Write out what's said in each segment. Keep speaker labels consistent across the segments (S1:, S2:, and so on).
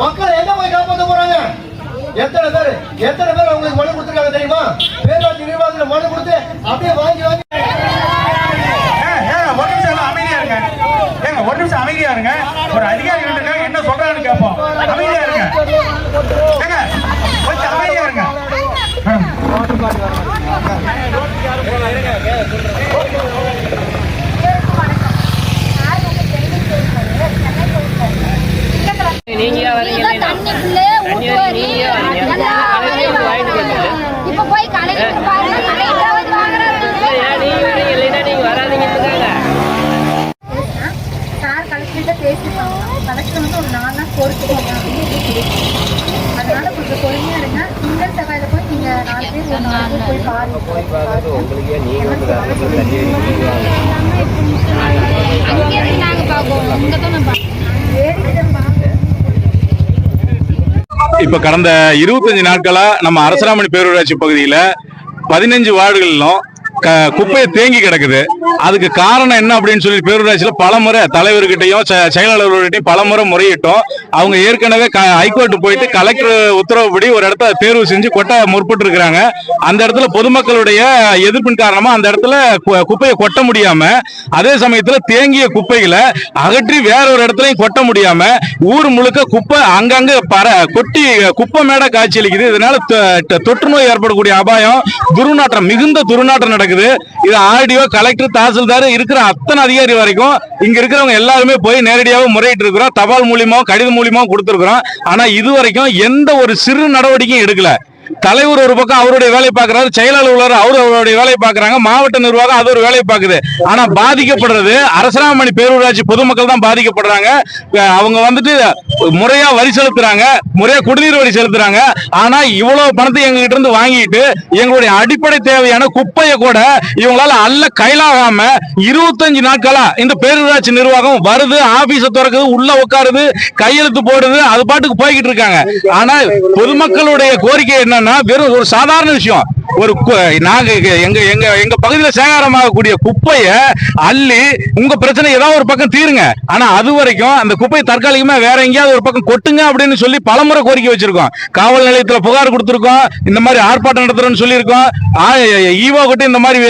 S1: மக்கள் என்ன போய் காப்பாத்த போறாங்க? எத்தனை பேர் எத்தனை பேர் அவங்களுக்கு மனு கொடுத்துருக்காங்க தெரியுமா? பேராட்சி நிர்வாகத்துல மனு கொடுத்து அப்படியே வாங்கி வாங்கி
S2: ஒரு நிமிஷம் அமைதியா இருங்க. ஏங்க ஒரு நிமிஷம் அமைதியா இருங்க. ஒரு அதிகாரி என்ன சொல்றாங்கன்னு கேட்போம் அமைதியா இருங்க ஏங்க கொஞ்சம் அமைதியா இருங்க மேடம்,
S3: நீங்க வரீங்க
S4: தண்ணி ஃபுல்லே ஊத்துவாரி இப்ப போய் கலெக்டர் பாருங்க கலெக்டராவது வாங்குறாரு
S3: ஏன் நீங்க வரீங்க இல்லைன்னா நீங்க வராதீங்கன்னு
S5: சார் கலெக்டர்கிட்ட பேசியிருக்காங்க கலெக்டர் வந்து ஒரு நாலு நாள் பொறுத்து போங்க அப்படின்னு சொல்லியிருக்காங்க அதனால கொஞ்சம் பொறுமையா இருங்க. திங்கள் செவ்வாயில போய் நீங்க நாலு பேர் ஒரு நாலு போய் பாருங்க.
S4: அங்கே இருந்து நாங்க பார்ப்போம். உங்க தான்
S6: இப்ப கடந்த இருபத்தஞ்சு நாட்களா நம்ம அரசராமணி பேரூராட்சி பகுதியில பதினஞ்சு வார்டுகளிலும் குப்பையை தேங்கி கிடக்குது. அதுக்கு காரணம் என்ன அப்படின்னு சொல்லி பேரூராட்சியில பலமுறை தலைவர்கிட்டையும் செயலாளர்கிட்டையும் பலமுறை முறையிட்டோம். அவங்க ஏற்கனவே க- ஹைகோர்ட் போயிட்டு கலெக்டர் உத்தரவுப்படி ஒரு இடத்த தேர்வு செஞ்சு கொட்ட முற்பட்டு இருக்கிறாங்க அந்த இடத்துல பொதுமக்களுடைய எதிர்ப்பின் காரணமா அந்த இடத்துல குப்பையை கொட்ட முடியாம அதே சமயத்துல தேங்கிய குப்பைகளை அகற்றி வேற ஒரு இடத்துலயும் கொட்ட முடியாம ஊர் முழுக்க குப்பை அங்கங்க பர கொட்டி குப்பை மேட காட்சியளிக்குது இதனால தொற்று நோய் ஏற்படக்கூடிய அபாயம் துர்நாற்றம் மிகுந்த துர்நாற்றம் நடக்குது. இது ஆர்டிஓ கலெக்டர் தாசில்தார் இருக்கிற அத்தனை அதிகாரி வரைக்கும் இங்க இருக்கிறவங்க எல்லாருமே போய் நேரடியாக முறையிட்டு இருக்கிறோம். தபால் மூலியமாவும் கடிதம் மூலியமா கொடுத்துருக்குறோம். ஆனா இது வரைக்கும் எந்த ஒரு சிறு நடவடிக்கையும் எடுக்கல. தலைவர் ஒரு பக்கம் அவருடைய வேலையை பார்க்கறாரு செயலாளர் அவர் அவருடைய வேலையை பார்க்கறாங்க மாவட்ட நிர்வாகம் அது ஒரு வேலையை பார்க்குது. ஆனா பாதிக்கப்படுறது அரசராமணி பேரூராட்சி பொதுமக்கள் தான் பாதிக்கப்படுறாங்க. அவங்க வந்துட்டு முறையா வரி செலுத்துறாங்க முறையா குடிநீர் வரி செலுத்துறாங்க. ஆனா இவ்வளவு பணத்தை எங்ககிட்ட இருந்து வாங்கிட்டு எங்களுடைய அடிப்படை தேவையான குப்பையை கூட இவங்களால அல்ல கைலாகாம இருபத்தஞ்சு நாட்களா இந்த பேரூராட்சி நிர்வாகம் வருது ஆபீஸ திறக்குது உள்ள உட்காருது கையெழுத்து போடுது அது பாட்டுக்கு போய்கிட்டு இருக்காங்க. ஆனா பொதுமக்களுடைய கோரிக்கை என்னன்னா வெறும் ஒரு சாதாரண விஷயம். ஒரு கு- நாங்க எங்க எங்க எங்க பகுதியில சேகாரமாகக்கூடிய குப்பைய அள்ளி உங்க பிரச்சனை ஏதாவது ஒரு பக்கம் தீருங்க. ஆனா அது வரைக்கும் அந்த குப்பையை தற்காலிகமா வேற எங்கேயாவது ஒரு பக்கம் கொட்டுங்க அப்படின்னு சொல்லி பலமுறை கோரிக்கை வச்சிருக்கோம். காவல் நிலையத்தில் புகார் கொடுத்துருக்கோம். இந்த மாதிரி ஆர்ப்பாட்டம் நடத்துறோம்னு சொல்லியிருக்கோம். ஈவோ கிட்ட இந்த மாதிரி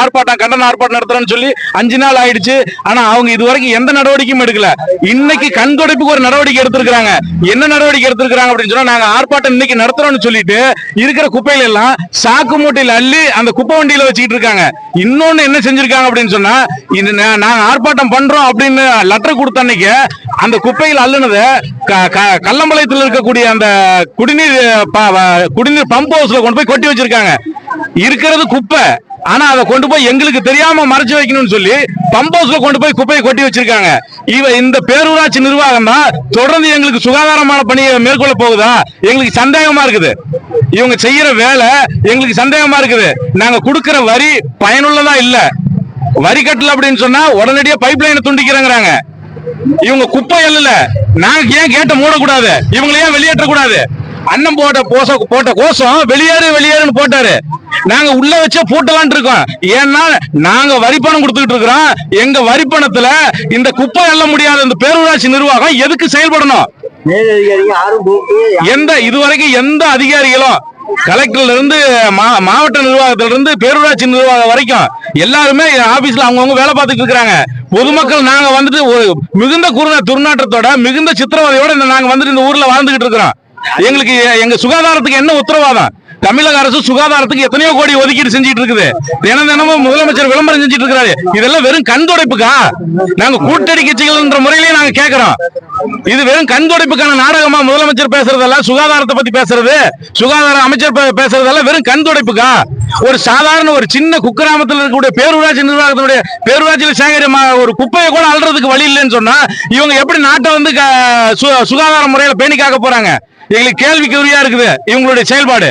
S6: ஆர்ப்பாட்டம் கண்டன ஆர்ப்பாட்டம் நடத்துறோம்னு சொல்லி அஞ்சு நாள் ஆயிடுச்சு. ஆனா அவங்க இது வரைக்கும் எந்த நடவடிக்கையும் எடுக்கல. இன்னைக்கு கண்துடைப்புக்கு ஒரு நடவடிக்கை எடுத்திருக்கிறாங்க. என்ன நடவடிக்கை எடுத்திருக்கிறாங்க அப்படின்னு சொன்னா நாங்க ஆர்ப்பாட்டம் இன்னைக்கு நடத்துறோம்னு சொல்லிட்டு இருக்கிற குப்பையில எல்லாம் சாக்கு மூட்டையில் அள்ளி அந்த குப்பை வண்டியில வச்சுக்கிட்டு இருக்காங்க. இன்னொன்னு என்ன செஞ்சிருக்காங்க அப்படின்னு சொன்னா இது நாங்க ஆர்ப்பாட்டம் பண்றோம் அப்படின்னு லெட்டர் கொடுத்த அன்னைக்கு அந்த குப்பையில் அள்ளுனது க- க- கல்லம்பாளையத்துல இருக்கக்கூடிய அந்த குடிநீர் குடிநீர் பம்ப் ஹவுஸ்ல கொண்டு போய் கொட்டி வச்சிருக்காங்க. இருக்கிறது குப்பை. ஆனா அதை கொண்டு போய் எங்களுக்கு தெரியாம மறைச்சு வைக்கணும்னு சொல்லி பம்ப் ஹவுஸ்ல கொண்டு போய் குப்பையை கொட்டி வச்சிருக்காங்க. இவ இந்த பேரூராட்சி நிர்வாகம் தான் தொடர்ந்து எங்களுக்கு சுகாதாரமான பணியை மேற்கொள்ள போகுதா? எங்களுக்கு சந்தேகமா இருக்குது. இவங்க செய்யற வேலை எங்களுக்கு சந்தேகமா இருக்குது. நாங்க கொடுக்கிற வரி பயனுள்ளதா இல்ல? வரி கட்டல அப்படின்னு சொன்னா உடனடியா பைப் லைனை துண்டிக்கிறேங்கிறாங்க. இவங்க குப்பை இல்ல நாங்க ஏன் கேட்ட மூடக்கூடாது? இவங்களை ஏன் வெளியேற்ற கூடாது அண்ணன் போட்ட போச போட்ட கோஷம் வெளியேறு வெளியேறுன்னு போட்டாரு. நாங்க உள்ள வச்சே பூட்டலாம்னு இருக்கோம். ஏன்னா நாங்க வரி பணம் கொடுத்துட்டு இருக்கிறோம். எங்க வரி பணத்துல இந்த குப்பை எல்ல முடியாத இந்த பேரூராட்சி நிர்வாகம் எதுக்கு செயல்படணும்? எந்த இதுவரைக்கும் எந்த அதிகாரிகளும் கலெக்டர்ல இருந்து மா- மாவட்ட நிர்வாகத்துல இருந்து பேரூராட்சி நிர்வாகம் வரைக்கும் எல்லாருமே ஆபீஸ்ல அவங்கவுங்க வேலை பார்த்துட்டு இருக்கிறாங்க. பொதுமக்கள் நாங்க வந்துட்டு ஒரு மிகுந்த குருண துர்நாற்றத்தோட மிகுந்த சித்திரவதையோட நாங்க வந்துட்டு இந்த ஊர்ல வாழ்ந்துகிட்டு இருக்கிறோம். எங்களுக்கு எங்க சுகாதாரத்துக்கு என்ன உத்தரவாதம்? தமிழக அரசு சுகாதாரத்துக்கு எத்தனையோ கோடி ஒதுக்கீடு செஞ்சுட்டு இருக்குது தினம் தினமும் முதலமைச்சர் விளம்பரம் செஞ்சுட்டு இருக்காரு இதெல்லாம் வெறும் கண் துடைப்புக்கா? நாங்க கூட்டணி கட்சிகள்ன்ற முறையிலேயே நாங்க கேட்கிறோம் இது வெறும் கண் துடைப்புக்கான நாடகமா முதலமைச்சர் பேசுறதெல்லாம் சுகாதாரத்தை பத்தி பேசுறது? சுகாதார அமைச்சர் பேசுறதெல்லாம் வெறும் கண் துடைப்புக்கா? ஒரு சாதாரண ஒரு சின்ன குக்கிராமத்தில் இருக்கக்கூடிய பேரூராட்சி நிர்வாகத்தினுடைய பேரூராட்சியில் சேகரிமா ஒரு குப்பையை கூட அல்றதுக்கு வழி இல்லைன்னு சொன்னா இவங்க எப்படி நாட்டை வந்து க- சுகாதார முறையில பேணி காக்க போறாங்க? எங்களுக்கு கேள்விக்குறியா இருக்குது இவங்களுடைய செயல்பாடு.